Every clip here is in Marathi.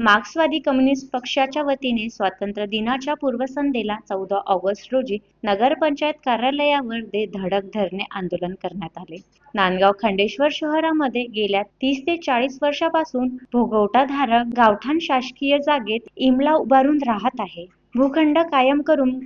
मार्क्सवादी कम्युनिस्ट पक्षाच्या वतीने स्वातंत्र्य दिनाच्या पूर्वसंध्येला चौदा ऑगस्ट रोजी नगरपंचायत कार्यालयावर दे धडक धरणे आंदोलन करण्यात आले. नांदगाव खंडेश्वर शहरामध्ये गेल्या तीस ते चाळीस वर्षापासून भोगवटाधारक गावठाण शासकीय जागेत इमला उभारून राहत आहे. भूखंड कायम करून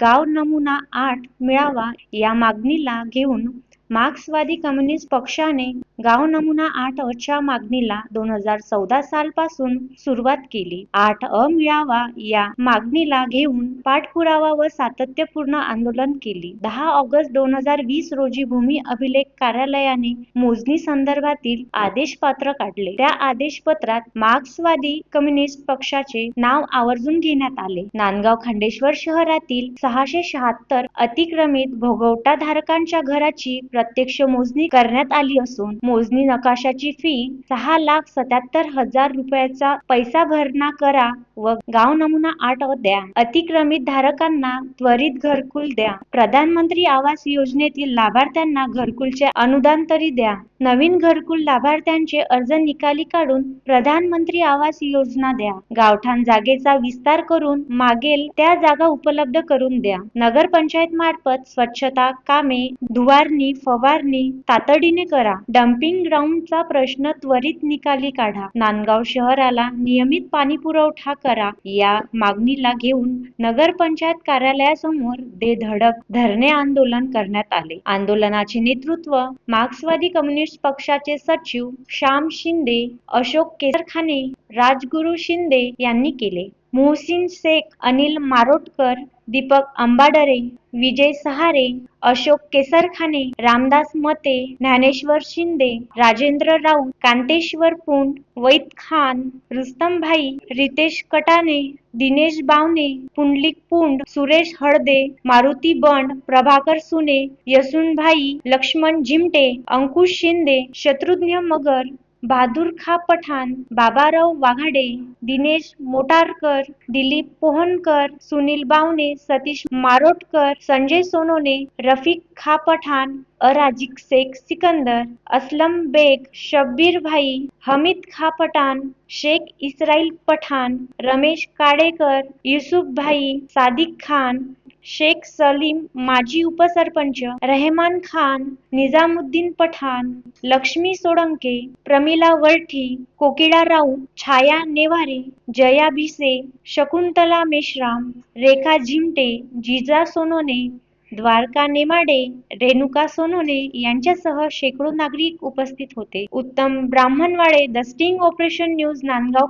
गाव नमुना आठ मिळावा या मागणीला घेऊन मार्क्सवादी कम्युनिस्ट पक्षाने गाव नमुना आठ अ च्या मागणीला दोन हजार चौदा साल पासून सुरुवात केली. आठ अ मिळावा या मागणीला घेऊन पाठपुरावा व सातत्यपूर्ण आंदोलन केली. दहा ऑगस्ट दोन हजार वीस रोजी भूमी अभिलेख कार्यालयाने मोजणी संदर्भातील आदेश पत्र काढले. त्या आदेश पत्रात मार्क्सवादी कम्युनिस्ट पक्षाचे नाव आवर्जून घेण्यात आले. नांदगाव खंडेश्वर शहरातील सहाशे शहात्तर अतिक्रमित भोगवटाधारकांच्या घराची प्रत्यक्ष मोजणी करण्यात आली असून मोजणी नकाशाची फी सहा लाख सत्याहत्तर हजार रुपयाचा पैसा भरणा करा व गाव नमुना आठ द्या. अतिक्रमित धारकांना त्वरित घरकुल द्या. प्रधानमंत्री आवास योजनेतील लाभार्थ्यांना घरकुलचे अनुदान तरी द्या. नवीन घरकुल लाभार्थ्यांचे अर्ज निकाली काढून प्रधानमंत्री आवास योजना द्या. गावठाण जागेचा विस्तार करून मागेल त्या जागा उपलब्ध करून द्या. नगरपंचायत मार्फत स्वच्छता कामे, धुवारणी, फवारणी तातडीने करा. डम्पिंग ग्राउंडचा प्रश्न त्वरित निकाली काढा. नांदगाव शहराला नियमित पाणीपुरवठा करा या मागणीला घेऊन नगरपंचायत कार्यालयासमोर दे धडक धरणे आंदोलन करण्यात आले. आंदोलनाचे नेतृत्व मार्क्सवादी कम्युनिस्ट पक्षाचे सचिव श्याम शिंदे, अशोक केसरखाने, राजगुरू शिंदे यांनी केले. मोहसिन शेख, अनिल मारोटकर, दीपक अंबाडरे, विजय सहारे, अशोक केसरखाने, रामदास मते, ज्ञानेश्वर शिंदे, राजेंद्र राऊत, कांतेश्वर पुंड, वैद खान, रुस्तमभाई, रितेश कटाने, दिनेश बावने, पुंडलिक पुंड, सुरेश हळदे, मारुती बंड, प्रभाकर सुने, यसुनभाई, लक्ष्मण जिमटे, अंकुश शिंदे, शत्रुघ्न मगर, बहादूर खा पठाण, बाबाराव वाघाडे, दिनेश मोटारकर, दिलीप पोहनकर, सुनील बावने, सतीश मारोटकर, संजय सोनोने, रफिक खा पठाण, अराजिक शेख सिकंदर, असलम बेग, शब्बीर भाई, हमीद खा पठाण, शेख इस्राईल पठाण, रमेश काडेकर, युसुफ भाई, सादिक खान, शेख सलीम माजी उपसरपंच, रहेमान खान, निजामुद्दीन पठाण, लक्ष्मी सोळंके, प्रमिला वरठी, कोकिळा राऊत, छाया नेवारे, जया भिसे, शकुंतला मेश्राम, रेखा जिमटे, जिजा सोनोने, द्वारका नेमाडे, रेणुका सोनोने यांच्यासह शेकडो नागरिक उपस्थित होते. उत्तम Brahmanwade the sting operation news Nandgaon